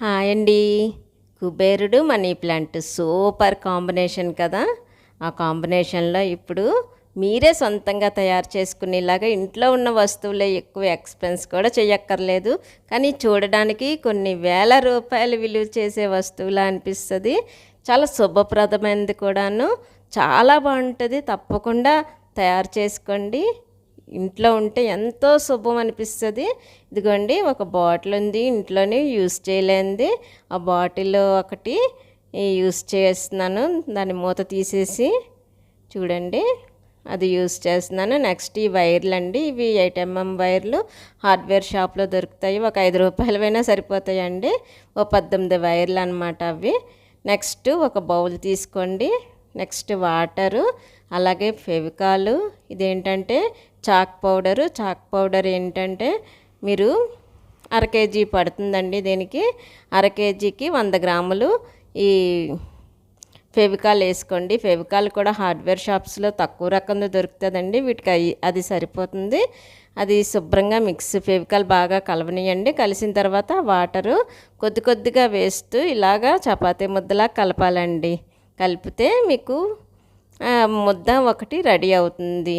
Hi అండి. కుబేరుడు money plant super combination కదా. ఆ కాంబినేషన్లో ఇప్పుడు మీరే సొంతంగా తయారు చేసుకునేలాగా ఇంట్లో ఉన్న వస్తువులే ఎక్కువ ఎక్స్పెన్స్ కూడా చేయక్కర్లేదు కానీ చూడడానికి కొన్ని వేల రూపాయలు విలువ చేసే వస్తువులా అనిపిస్తుంది. చాలా శుభప్రదమైనది కూడాను. చాలా బాగుంటుంది. తప్పకుండా తయారు చేసుకోండి. ఇంట్లో ఉంటే ఎంతో శుభం అనిపిస్తుంది. ఇదిగోండి ఒక బాటిల్ ఉంది ఇంట్లోనే యూస్ చేయలేంది. ఆ బాటిల్ ఒకటి యూస్ చేస్తున్నాను. దాని మూత తీసేసి చూడండి అది యూస్ చేస్తున్నాను. నెక్స్ట్ ఈ వైర్లు అండి ఇవి ఎయిట్ ఎంఎం వైర్లు. హార్డ్వేర్ షాప్లో దొరుకుతాయి. ఒక ఐదు రూపాయలవైనా సరిపోతాయండి. ఓ పద్దెనిమిది వైర్లు అనమాట అవి. నెక్స్ట్ ఒక బౌల్ తీసుకోండి. నెక్స్ట్ వాటరు అలాగే ఫెవికాలు. ఇదేంటంటే చాక్ పౌడరు. చాక్ పౌడర్ ఏంటంటే మీరు అర కేజీ పడుతుందండి దీనికి. అర కేజీకి వంద గ్రాములు ఈ ఫెవికాల్ వేసుకోండి. ఫెవికాల్ కూడా హార్డ్వేర్ షాప్స్లో తక్కువ రకంలో దొరుకుతుందండి. వీటికి అయ్యి అది సరిపోతుంది. అది శుభ్రంగా మిక్స్ ఫెవికాల్ బాగా కలవనియండి. కలిసిన తర్వాత వాటరు కొద్ది కొద్దిగా వేస్తూ ఇలాగా చపాతీ ముద్దలా కలపాలండి. కలిపితే మీకు ముద్ద ఒకటి రెడీ అవుతుంది.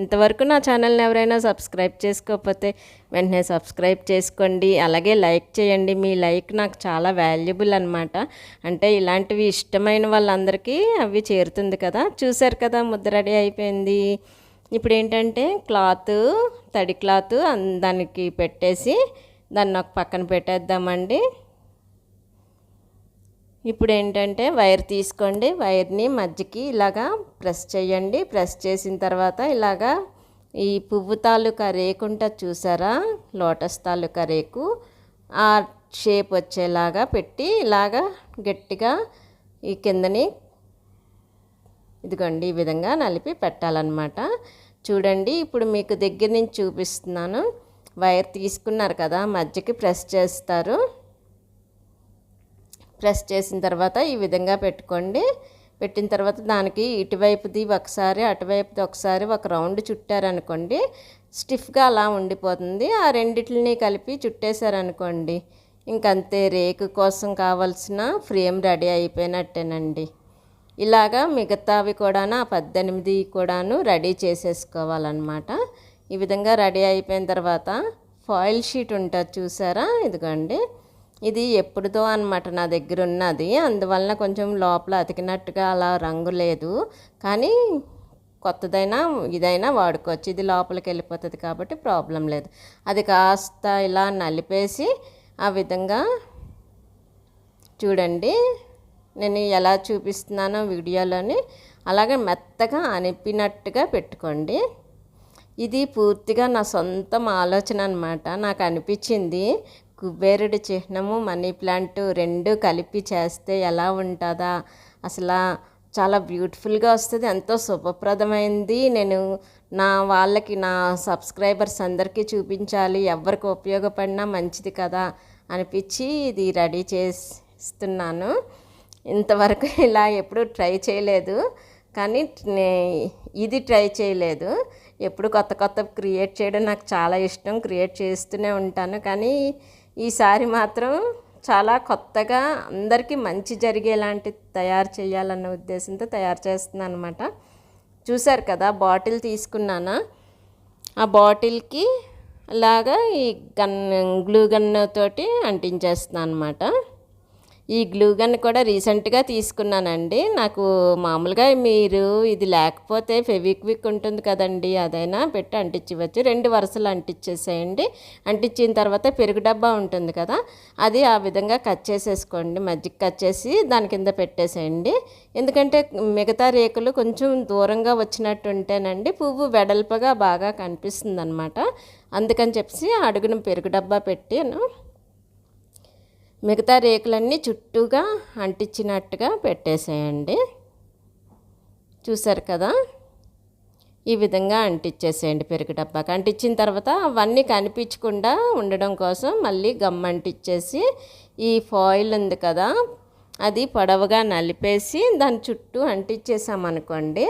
ఇంతవరకు నా ఛానల్ని ఎవరైనా సబ్స్క్రైబ్ చేసుకోకపోతే వెంటనే సబ్స్క్రైబ్ చేసుకోండి. అలాగే లైక్ చేయండి. మీ లైక్ నాకు చాలా వాల్యుబుల్ అనమాట అంటే ఇలాంటివి ఇష్టమైన వాళ్ళందరికీ అవి చేరుతుంది కదా. చూసారు కదా ముద్ద రెడీ అయిపోయింది. ఇప్పుడు ఏంటంటే క్లాత్ తడి క్లాత్ దానికి పెట్టేసి దాన్ని ఒక పక్కన పెట్టేద్దామండి. ఇప్పుడు ఏంటంటే వైర్ తీసుకోండి వైర్ని మధ్యకి ఇలాగా ప్రెస్ చేయండి. ప్రెస్ చేసిన తర్వాత ఇలాగా ఈ పువ్వు తాలూకా రేకు ఉంటుంది చూసారా? లోటస్ తాలూకా రేకు. ఆ షేప్ వచ్చేలాగా పెట్టి ఇలాగా గట్టిగా ఈ కిందని ఇదిగోండి ఈ విధంగా నలిపి పెట్టాలన్నమాట. చూడండి ఇప్పుడు మీకు దగ్గర నుంచి చూపిస్తున్నాను. వైర్ తీసుకున్నారు కదా మధ్యకి ప్రెస్ చేస్తారు. ప్రెస్ చేసిన తర్వాత ఈ విధంగా పెట్టుకోండి. పెట్టిన తర్వాత దానికి ఇటువైపుది ఒకసారి అటువైపుది ఒకసారి ఒక రౌండ్ చుట్టారనుకోండి. స్టిఫ్గా అలా ఉండిపోతుంది. ఆ రెండిటిని కలిపి చుట్టేశారనుకోండి ఇంకంతే రేకు కోసం కావాల్సిన ఫ్రేమ్ రెడీ అయిపోయినట్టేనండి. ఇలాగా మిగతావి కూడాను ఆ పద్దెనిమిది కూడాను రెడీ చేసేసుకోవాలన్నమాట. ఈ విధంగా రెడీ అయిపోయిన తర్వాత ఫాయిల్ షీట్ ఉంటుంది చూసారా? ఇదిగోండి. ఇది ఎప్పుడుదో అనమాట నా దగ్గర ఉన్నది. అందువలన కొంచెం లోపల అతికినట్టుగా అలా రంగు లేదు. కానీ కొత్తదైనా ఇదైనా వాడుకోవచ్చు. ఇది లోపలికి వెళ్ళిపోతుంది కాబట్టి ప్రాబ్లం లేదు. అది కాస్త ఇలా నలిపేసి ఆ విధంగా చూడండి. నేను ఎలా చూపిస్తున్నానో వీడియోలోని అలాగే మెత్తగా అనిపినట్టుగా పెట్టుకోండి. ఇది పూర్తిగా నా సొంతం ఆలోచన అనమాట నాకు అనిపించింది. కుబేరుడి చిహ్నము మనీ ప్లాంట్ రెండు కలిపి చేస్తే ఎలా ఉంటుందా? అసలు చాలా బ్యూటిఫుల్గా వస్తుంది ఎంతో శుభప్రదమైంది. నేను నా వాళ్ళకి నా సబ్స్క్రైబర్స్ అందరికీ చూపించాలి ఎవరికి ఉపయోగపడినా మంచిది కదా అనిపించి ఇది రెడీ చేస్తున్నాను. ఇంతవరకు ఇలా ఎప్పుడూ ట్రై చేయలేదు కానీ ఇది ట్రై చేయలేదు. ఎప్పుడు కొత్త కొత్త క్రియేట్ చేయడం నాకు చాలా ఇష్టం క్రియేట్ చేస్తూనే ఉంటాను కానీ ఈసారి మాత్రం చాలా కొత్తగా అందరికీ మంచి జరిగేలాంటి తయారు చేయాలన్న ఉద్దేశంతో తయారు చేస్తున్నాను అనమాట చూసారు కదా బాటిల్ తీసుకున్నానా? ఆ బాటిల్కి లాగా ఈ గన్ గ్లూ గన్ తోటి అంటించేస్తున్నాను అనమాట ఈ గ్లూ గన్ కూడా రీసెంట్గా తీసుకున్నానండి. నాకు మామూలుగా మీరు ఇది లేకపోతే ఫెవిక్విక్ ఉంటుంది కదండి అదైనా పెట్టి అంటించవచ్చు. రెండు వరుసలు అంటించేసేయండి. అంటించిన తర్వాత పెరుగు డబ్బా ఉంటుంది కదా అది ఆ విధంగా కట్ చేసేసుకోండి. మజ్జిగ కట్ చేసి దాని కింద పెట్టేసేయండి. ఎందుకంటే మిగతా రేకులు కొంచెం దూరంగా వచ్చినట్టు ఉంటేనండి పువ్వు వెడల్పగా బాగా కనిపిస్తుంది అనమాట అందుకని చెప్పి అడుగున పెరుగు డబ్బా పెట్టాను. మిగతా రేకులన్నీ చుట్టూగా అంటించినట్టుగా పెట్టేసేయండి. చూసారు కదా? ఈ విధంగా అంటించేసేయండి పెరుగు డబ్బాకి. అంటించిన తర్వాత అవన్నీ కనిపించకుండా ఉండడం కోసం మళ్ళీ గమ్ అంటించేసి ఈ ఫాయిల్ ఉంది కదా అది పొడవుగా నలిపేసి దాని చుట్టూ అంటించేసామనుకోండి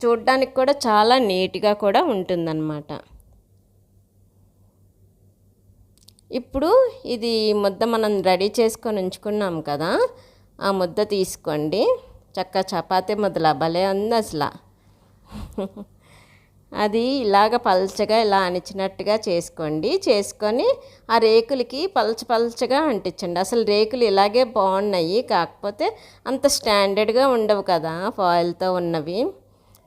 చూడ్డానికి కూడా చాలా నీట్గా కూడా ఉంటుందన్నమాట. ఇప్పుడు ఇది ముద్ద మనం రెడీ చేసుకొని ఉంచుకున్నాం కదా ఆ ముద్ద తీసుకోండి. చక్క చపాతీ ముద్దల భలే ఉంది అసలు. అది ఇలాగ పల్చగా ఇలా అణిచినట్టుగా చేసుకోండి. చేసుకొని ఆ రేకులకి పలచ పలచగా అంటించండి. అసలు రేకులు ఇలాగే బాగున్నాయి కాకపోతే అంత స్టాండర్డ్గా ఉండవు కదా ఫాయిల్తో ఉన్నవి.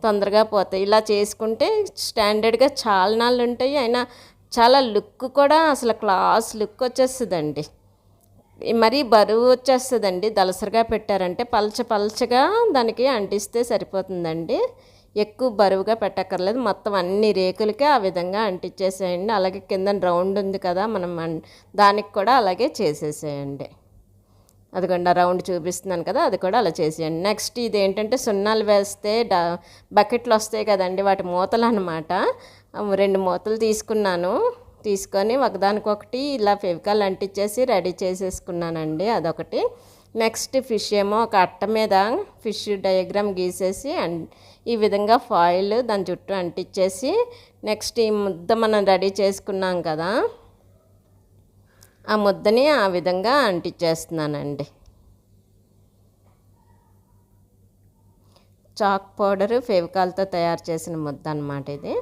తొందరగా పోతాయి. ఇలా చేసుకుంటే స్టాండర్డ్గా చాలా నాళ్ళు ఉంటాయి అయినా చాలా లుక్ కూడా అసలు క్లాస్ లుక్ వచ్చేస్తుందండి. మరీ బరువు వచ్చేస్తుందండి. దలసరిగా పెట్టారంటే పలచ పలచగా దానికి అంటిస్తే సరిపోతుందండి. ఎక్కువ బరువుగా పెట్టక్కర్లేదు. మొత్తం అన్ని రేకులకే ఆ విధంగా అంటించేసేయండి అలాగే కింద రౌండ్ ఉంది కదా మనం దానికి కూడా అలాగే చేసేసేయండి. అదిగోండి రౌండ్ చూపిస్తున్నాను కదా అది కూడా అలా చేసేయండి. నెక్స్ట్ ఇది ఏంటంటే సున్నాలు వేస్తే డా బకెట్లు వస్తాయి కదండి వాటి మూతలు అనమాట రెండు మూతలు తీసుకున్నాను. తీసుకొని ఒకదానికొకటి ఇలా ఫెవికాల్ అంటించేసి రెడీ చేసేసుకున్నానండి అదొకటి. నెక్స్ట్ ఫిష్ ఏమో ఒక అట్ట మీద ఫిష్ డయాగ్రామ్ గీసేసి ఈ విధంగా ఫాయిల్ దాని చుట్టూ అంటించేసి నెక్స్ట్ ఈ ముద్ద మనం రెడీ చేసుకున్నాం కదా ఆ ముద్దని ఆ విధంగా అంటించేస్తున్నానండి. చాక్ పౌడరు ఫెవికాల్తో తయారు చేసిన ముద్ద అనమాట ఇది.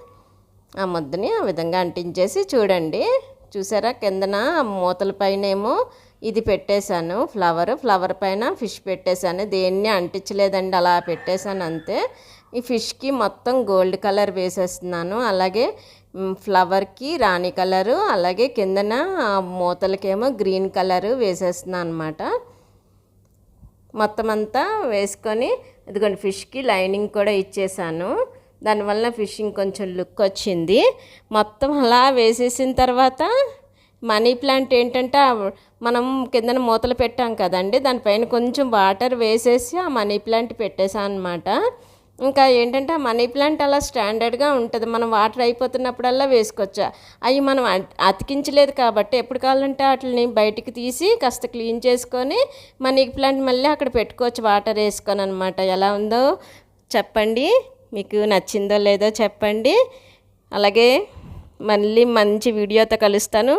ఆ ముద్దని ఆ విధంగా అంటించేసి చూడండి. చూసారా కిందన మూతల పైనేమో ఇది పెట్టేశాను ఫ్లవర్. ఫ్లవర్ పైన ఫిష్ పెట్టేశాను. దేన్ని అంటించలేదండి అలా పెట్టేశాను అంతే. ఈ ఫిష్కి మొత్తం గోల్డ్ కలర్ వేసేస్తున్నాను. అలాగే ఫ్లవర్కి రాణి కలరు అలాగే కిందన మూతలకేమో గ్రీన్ కలరు వేసేస్తున్నాను అనమాట మొత్తం అంతా వేసుకొని ఇదిగోండి ఫిష్కి లైనింగ్ కూడా ఇచ్చేసాను. దానివల్ల ఫిషింగ్ కొంచెం లుక్ వచ్చింది. మొత్తం అలా వేసేసిన తర్వాత మనీ ప్లాంట్ ఏంటంటే మనం కిందన మూతలు పెట్టాం కదండి దానిపైన కొంచెం వాటర్ వేసేసి ఆ మనీ ప్లాంట్ పెట్టేసాను అనమాట ఇంకా ఏంటంటే ఆ మనీ ప్లాంట్ అలా స్టాండర్డ్గా ఉంటుంది. మనం వాటర్ అయిపోతున్నప్పుడల్లా వేసుకోవచ్చు? అవి మనం అతికించలేదు కాబట్టి ఎప్పుడు కావాలంటే వాటిని బయటికి తీసి కాస్త క్లీన్ చేసుకొని మనీ ప్లాంట్ మళ్ళీ అక్కడ పెట్టుకోవచ్చు వాటర్ వేసుకొని అనమాట ఎలా ఉందో చెప్పండి. మీకు నచ్చిందో లేదో చెప్పండి. అలాగే మళ్ళీ మంచి వీడియోతో కలుస్తాను.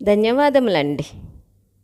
ధన్యవాదములండి.